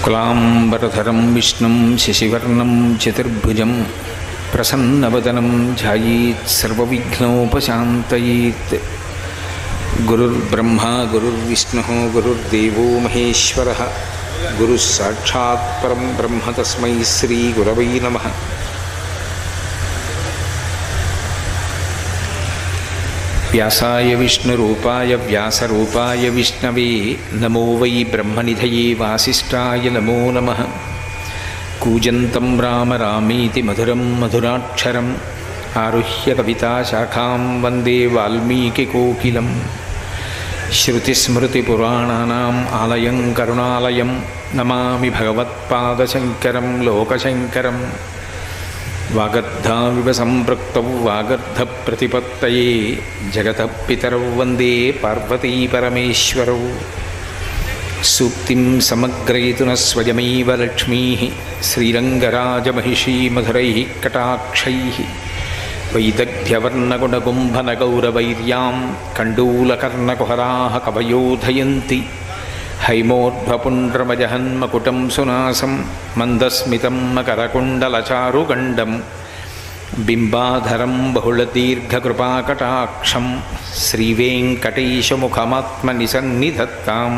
శుక్లాంబరధరం విష్ణుం శశివర్ణం చతుర్భుజం ప్రసన్నవదనం ధ్యాయేత్ సర్వవిఘ్నోపశాంతయేత్ గురుర్బ్రహ్మ గురుర్విష్ణు గురుర్దేవో మహేశ్వర గురుः సాక్షాత్ పరం బ్రహ్మ తస్మై శ్రీగురవై నమః వ్యాసాయ విష్ణురూపాయ వ్యాసరూపాయ విష్ణవే నమో వై బ్రహ్మనిధయే వాసిష్టాయ నమో నమ. కూజంతం రామ రామీతి మధురం మధురాక్షరం ఆరుహ్య కవితాశాఖాం వందే వాల్మీకికోకిలం శృతిస్మృతిపురాణానాం ఆలయం కరుణాలయం నమామి భగవత్పాదశంకరం లోకశంకరం. వాగర్ధావివ సంపృక్తౌ వాగర్ధప్రతిపత్తయే జగత పితరౌ వందే పార్వతీ పరమేశ్వరౌ సూక్తిం సమగ్రయతున స్వయమైవ లక్ష్మీ శ్రీరంగరాజమహిషీ మధురై కటాక్షై. వైదగ్ధ్యవర్ణగుణగుంభనగౌరవైర్యాం కండూలకర్ణకుహరా కవయోధయంతి. హైమోర్ధ్వపుండ్రమజహన్మకుటం సునాసం మందస్మితం మకరకుండలచారుగండం బింబాధరం బహుళదీర్ఘకృపాకటాక్షం శ్రీవేంకటేశముఖమాత్మనిసన్నిధత్తాం.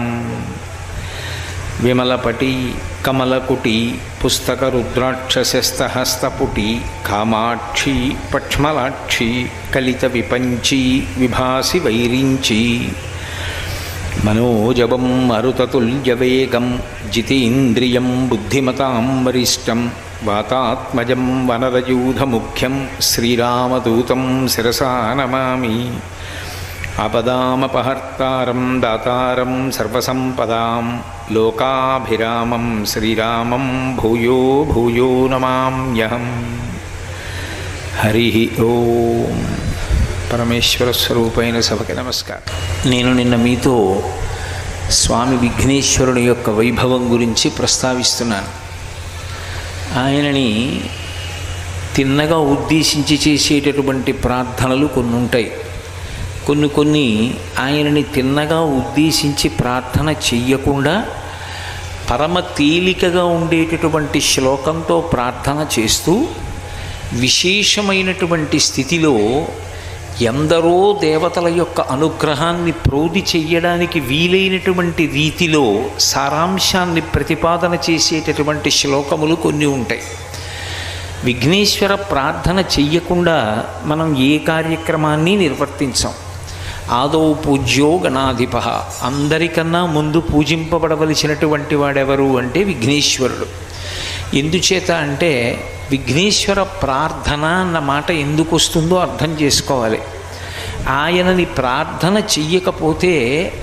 విమలపటి కమలకుటి పుస్తకరుద్రాక్షశస్తహస్తపుటి కామాక్షి పక్ష్మలాక్షి కలిత విపంచి విభాసి వైరించి మనోజవం మరుతతుల్యవేగం జితేంద్రియం బుద్ధిమతాం వరిష్టం వాతాత్మజం వనరయూధముఖ్యం శ్రీరామదూతం శిరసా నమామి ఆపదామపహర్తారం దాతారం సర్వసంపదాం లోకాభిరామం శ్రీరామం భూయో భూయో నమామ్యహం. హరి ఓం. పరమేశ్వర స్వరూపైన సభకి నమస్కారం. నేను నిన్న మీతో స్వామి విఘ్నేశ్వరుని యొక్క వైభవం గురించి ప్రస్తావిస్తున్నాను. ఆయనని తిన్నగా ఉద్దేశించి చేసేటటువంటి ప్రార్థనలు కొన్ని ఉంటాయి కొన్ని కొన్ని ఆయనని తిన్నగా ఉద్దేశించి ప్రార్థన చెయ్యకుండా పరమ తేలికగా ఉండేటటువంటి శ్లోకంతో ప్రార్థన చేస్తూ విశేషమైనటువంటి స్థితిలో ఎందరో దేవతల యొక్క అనుగ్రహాన్ని ప్రోది చెయ్యడానికి వీలైనటువంటి రీతిలో సారాంశాన్ని ప్రతిపాదన చేసేటటువంటి శ్లోకములు కొన్ని ఉంటాయి. విఘ్నేశ్వర ప్రార్థన చెయ్యకుండా మనం ఏ కార్యక్రమాన్ని నిర్వర్తించాం? ఆదౌ పూజ్యో గణాధిప అందరికన్నా ముందు పూజింపబడవలసినటువంటి వాడెవరు అంటే విఘ్నేశ్వరుడు. ఎందుచేత అంటే విఘ్నేశ్వర ప్రార్థన అన్న మాట ఎందుకు వస్తుందో అర్థం చేసుకోవాలి. ఆయనని ప్రార్థన చెయ్యకపోతే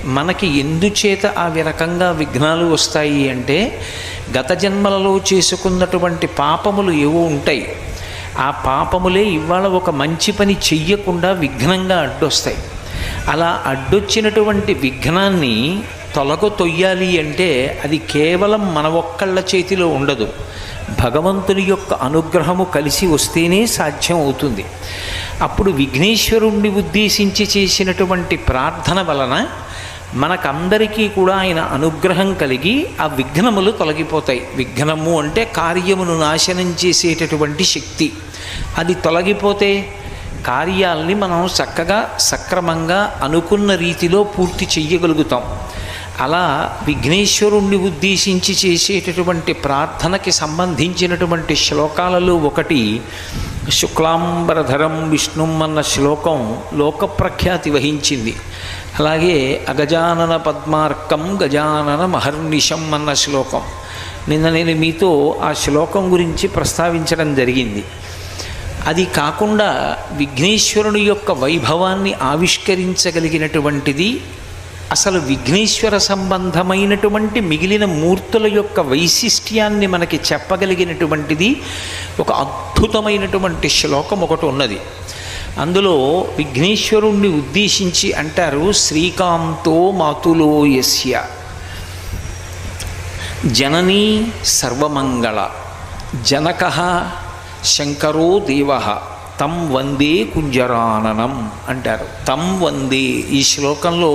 మనకి ఎందుచేత ఆ రకంగా విఘ్నాలు వస్తాయి అంటే గత జన్మలలో చేసుకున్నటువంటి పాపములు ఏవో ఉంటాయి. ఆ పాపములే ఇవాళ ఒక మంచి పని చెయ్యకుండా విఘ్నంగా అడ్డొస్తాయి. అలా అడ్డొచ్చినటువంటి విఘ్నాన్ని తొలగ తొయ్యాలి అంటే అది కేవలం మన ఒక్కళ్ళ చేతిలో ఉండదు. భగవంతుని యొక్క అనుగ్రహము కలిసి వస్తేనే సాధ్యం అవుతుంది. అప్పుడు విఘ్నేశ్వరుణ్ణి ఉద్దేశించి చేసినటువంటి ప్రార్థన వలన మనకందరికీ కూడా ఆయన అనుగ్రహం కలిగి ఆ విఘ్నములు తొలగిపోతాయి. విఘ్నము అంటే కార్యమును నాశనం చేసేటటువంటి శక్తి. అది తొలగిపోతే కార్యాల్ని మనం చక్కగా సక్రమంగా అనుకున్న రీతిలో పూర్తి చెయ్యగలుగుతాం. అలా విఘ్నేశ్వరుణ్ణి ఉద్దేశించి చేసేటటువంటి ప్రార్థనకి సంబంధించినటువంటి శ్లోకాలలో ఒకటి శుక్లాంబరధరం విష్ణుం అన్న శ్లోకం లోకప్రఖ్యాతి వహించింది. అలాగే అగజానన పద్మార్కం గజానన మహర్నిషం అన్న శ్లోకం. నిన్న నేను మీతో ఆ శ్లోకం గురించి ప్రస్తావించడం జరిగింది. అది కాకుండా విఘ్నేశ్వరుని యొక్క వైభవాన్ని ఆవిష్కరించగలిగినటువంటిది అసలు విఘ్నేశ్వర సంబంధమైనటువంటి మిగిలిన మూర్తుల యొక్క వైశిష్ట్యాన్ని మనకి చెప్పగలిగినటువంటిది ఒక అద్భుతమైనటువంటి శ్లోకం ఒకటి ఉన్నది. అందులో విఘ్నేశ్వరుణ్ణి ఉద్దేశించి అంటారు శ్రీకాంతో మాతులో యస్య. జననీ సర్వమంగళ జనక శంకరో దేవ తం వందే కుంజరాననం అంటారు. తం వందే ఈ శ్లోకంలో